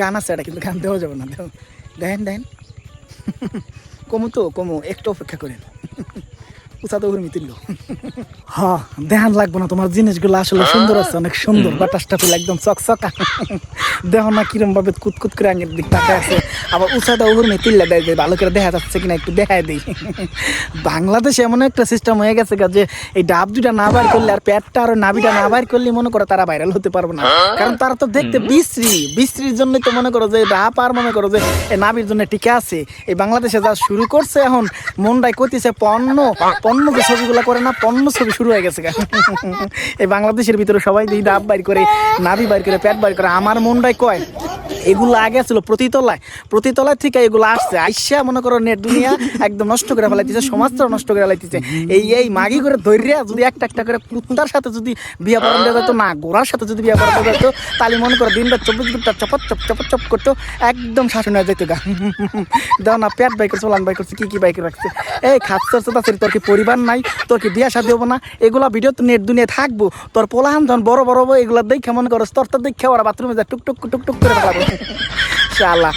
গান আছে এটা, কিন্তু গান দেওয়া যাবে না। দেখেন দেখেন কমু তো, কমু, একটু অপেক্ষা করেন। উষা তো উর্মি তুললো হ্যাঁ দেখান লাগবো না তোমার জিনিসগুলো আসলে সুন্দর আছে অনেক সুন্দর বাতাসটা ফুল একদম চকচকা। দেখো না কিরম ভাবে কুতকুত করে আগের দিক তাকায় আছে। আবার উষাটা উর্মি তুললে দেয় ভালো করে দেখা যাচ্ছে কিনা একটু দেখায় দিই। বাংলাদেশে এমন একটা সিস্টেম হয়ে গেছে যে এই ডাব দুটা না বার করলে আর পেটটা আর নাভিটা না বার করলে মনে করো তারা ভাইরাল হতে পারবে না। কারণ তারা তো দেখতে বিশ্রী বিশ্রীর জন্য তো মনে করো যে ডাব আর মনে করো যে এই নাভির জন্য টিকে আছে। এই বাংলাদেশে যা শুরু করছে এখন মনটাই কইতেছে পণ্য পণ্য যে ছবিগুলো করে না, পণ্য ছবি শুরু হয়ে গেছে এই বাংলাদেশের ভিতরে সবাই দিই ডাব বাইর করে, নাভি বাইর করে প্যাট বাইর করে, আমার মনটাই কয় এগুলো আগে ছিল প্রতিতলায়। প্রতিতলায় থেকে এগুলো আসছে। আইসা মনে করো নেট দুনিয়া একদম নষ্ট করে ফেলাইতেছে, সমাজটা নষ্ট করে ফেলাইতেছে। এই এই মাগি করে ধৈর্য যদি একটা একটা করে কুত্তার সাথে যদি বিয়ে পড়ানো যেত, না গোড়ার সাথে যদি বিয়ে পড়ানো যেত, তাহলে মনে করো দিনটা চব্বিশ ঘণ্টা চপত চপ চপত চপ করতো, একদম শাসন হয়ে যেত গা। দাও না, পেট বাইক করছে ওলান বাই করছে, কি কি বাইক রাখছে। এই খাচ্ছে তাড়াতাড়ি তোর কি পরিবার নাই, তোর কি বিয়া শাদি হব না? এগুলা ভিডিও তো নেট দুনিয়া থাকব। তোর পোলাহান যখন বড় বড় এগুলা দেখে মনে করো তোর তো দেখে ওরা বাথরুমে যায় টুক টুক টুক টুক করে ফেলাবো। শালা